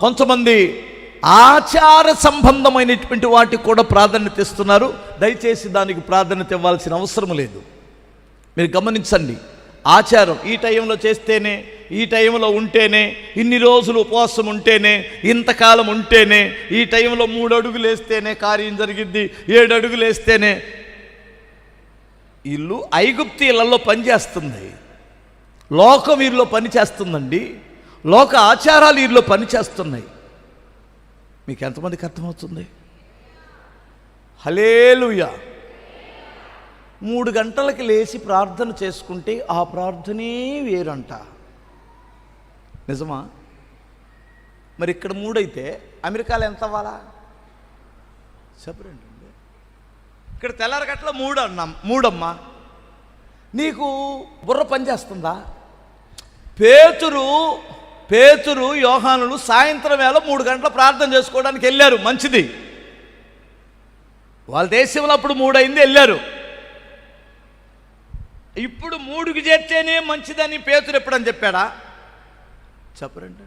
కొంతమంది ఆచార సంబంధమైనటువంటి వాటికి కూడా ప్రాధాన్యత ఇస్తున్నారు. దయచేసి దానికి ప్రాధాన్యత ఇవ్వాల్సిన అవసరం లేదు. మీరు గమనించండి ఆచారం ఈ టైంలో చేస్తేనే ఈ టైంలో ఉంటేనే ఇన్ని రోజులు ఉపవాసం ఉంటేనే ఇంతకాలం ఉంటేనే ఈ టైంలో మూడు అడుగులు వేస్తేనే కార్యం జరిగిద్ది ఏడు అడుగులు వేస్తేనే. ఇల్లు ఐగుప్తీలలో పనిచేస్తుంది. లోకం వీరిలో పనిచేస్తుందండి. లోక ఆచారాలు వీరిలో పని చేస్తున్నాయి మీకు ఎంతమందికి అర్థమవుతుంది? హలేలుయా మూడు గంటలకి లేచి ప్రార్థన చేసుకుంటే ఆ ప్రార్థనే వేరంట. నిజమా? మరి ఇక్కడ మూడైతే అమెరికాలో ఎంత అవ్వాలా? చెప్పరండి ఇక్కడ తెల్లారగట్ల మూడు అన్నాం. మూడమ్మా. నీకు బుర్ర పనిచేస్తుందా? పేతురు పేతురు యోహానులు సాయంత్రం వేళ మూడు గంటల ప్రార్థన చేసుకోవడానికి వెళ్ళారు. మంచిది. వాళ్ళ దేశంలో అప్పుడు మూడైంది వెళ్ళారు. ఇప్పుడు మూడుకి చేస్తేనే మంచిదని పేతురు ఎప్పుడని చెప్పాడా? చెప్పరండి.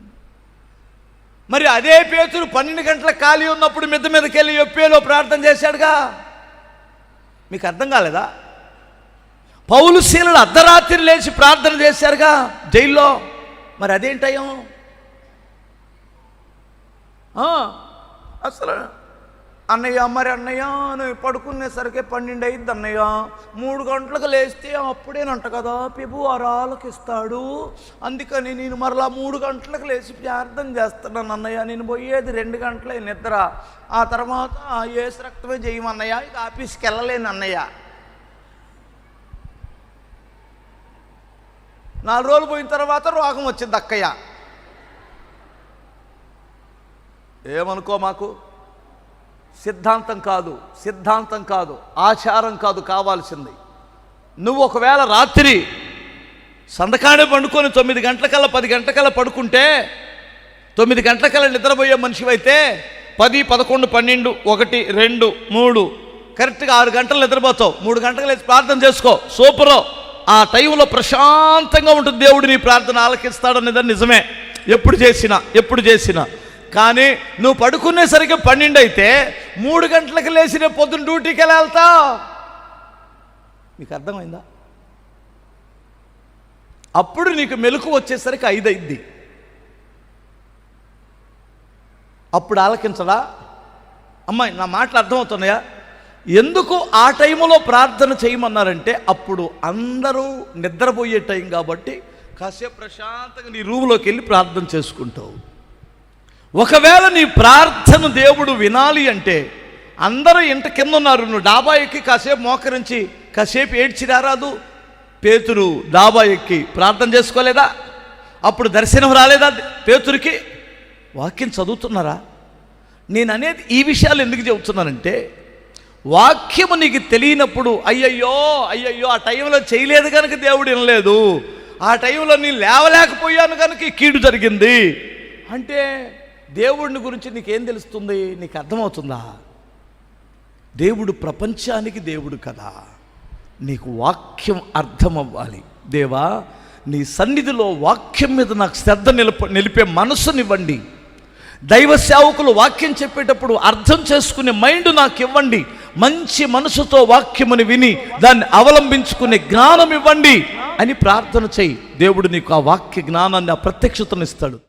మరి అదే పేతురు పన్నెండు గంటల ఖాళీ ఉన్నప్పుడు మిద్ద మీదకి వెళ్ళి ఎప్పేలో ప్రార్థన చేశాడుగా? మీకు అర్థం కాలేదా? పౌలు శీలలు అర్ధరాత్రి లేచి ప్రార్థన చేశారుగా జైల్లో? మరి అదేంటయం అసలు అన్నయ్య మరి అన్నయ్య నువ్వు పడుకునేసరికి పన్నెండు అయింది అన్నయ్య. మూడు గంటలకు లేస్తే అప్పుడేనంట కదా పిబు వరాలకు ఇస్తాడు. అందుకని నేను మరలా మూడు గంటలకు లేచి ప్రార్థన చేస్తున్నాను అన్నయ్య. నేను పోయేది రెండు గంటలే నిద్ర. ఆ తర్వాత ఏసు రక్తమే చేయమన్నయ్య ఇక ఆఫీస్కి వెళ్ళలేను అన్నయ్య. నాలుగు రోజులు పోయిన తర్వాత రోగం వచ్చింది అక్కయ్య. ఏమనుకో మాకు? సిద్ధాంతం కాదు సిద్ధాంతం కాదు ఆచారం కాదు కావాల్సింది. నువ్వు ఒకవేళ రాత్రి సందకాడే పండుకొని తొమ్మిది గంటలకల్లా పది గంటలకల్లా పడుకుంటే తొమ్మిది గంటలకల్లా నిద్రపోయే మనిషివైతే పది పదకొండు పన్నెండు ఒకటి రెండు మూడు కరెక్ట్గా ఆరు గంటలు నిద్రపోతావు. మూడు గంటలు ప్రార్థన చేసుకో. సూపరు. ఆ టైంలో ప్రశాంతంగా ఉంటుంది. దేవుడు నీ ప్రార్థన ఆలకిస్తాడనేది నిజమే. ఎప్పుడు చేసినా ఎప్పుడు చేసినా. కానీ నువ్వు పడుకునేసరికి పన్నెండు అయితే మూడు గంటలకు లేచిన పొద్దున్న డ్యూటీకి ఎలా వెళ్తావు? నీకు అర్థమైందా? అప్పుడు నీకు మెలకు వచ్చేసరికి ఐదు అప్పుడు ఆలకించడా? అమ్మాయి నా మాటలు అర్థమవుతున్నాయా? ఎందుకు ఆ టైంలో ప్రార్థన చేయమన్నారంటే అప్పుడు అందరూ నిద్రపోయే టైం కాబట్టి కాసేపు ప్రశాంతంగా నీ రూమ్లోకి వెళ్ళి ప్రార్థన చేసుకుంటావు. ఒకవేళ నీ ప్రార్థన దేవుడు వినాలి అంటే అందరూ ఇంట కింద ఉన్నారు నువ్వు డాబా ఎక్కి కాసేపు మోకరించి కాసేపు ఏడ్చి రారాదు. పేతురు డాబా ఎక్కి ప్రార్థన చేసుకోలేదా? అప్పుడు దర్శనం రాలేదా పేతురికి? వాక్యం చదువుతున్నారా? నేను అనేది ఈ విషయాలు ఎందుకు చెబుతున్నానంటే వాక్యము నీకు తెలియనప్పుడు అయ్యయ్యో అయ్యయ్యో ఆ టైంలో చేయలేదు కనుక దేవుడు వినలేదు. ఆ టైంలో నేను లేవలేకపోయాను కనుక కీడు జరిగింది. అంటే దేవుడిని గురించి నీకేం తెలుస్తుంది? నీకు అర్థమవుతుందా? దేవుడు ప్రపంచానికి దేవుడు కదా. నీకు వాక్యం అర్థం అవ్వాలి దేవా నీ సన్నిధిలో వాక్యం మీద నాకు శ్రద్ధ నిలప నిలిపే మనసునివ్వండి. దైవ సేవకులు వాక్యం చెప్పేటప్పుడు అర్థం చేసుకునే మైండ్ నాకు ఇవ్వండి మంచి మనసుతో వాక్యముని విని దాన్ని అవలంబించుకునే జ్ఞానం ఇవ్వండి అని ప్రార్థన చేయి. దేవుడు నీకు ఆ వాక్య జ్ఞానాన్ని ఆ ప్రత్యక్షతను ఇస్తాడు.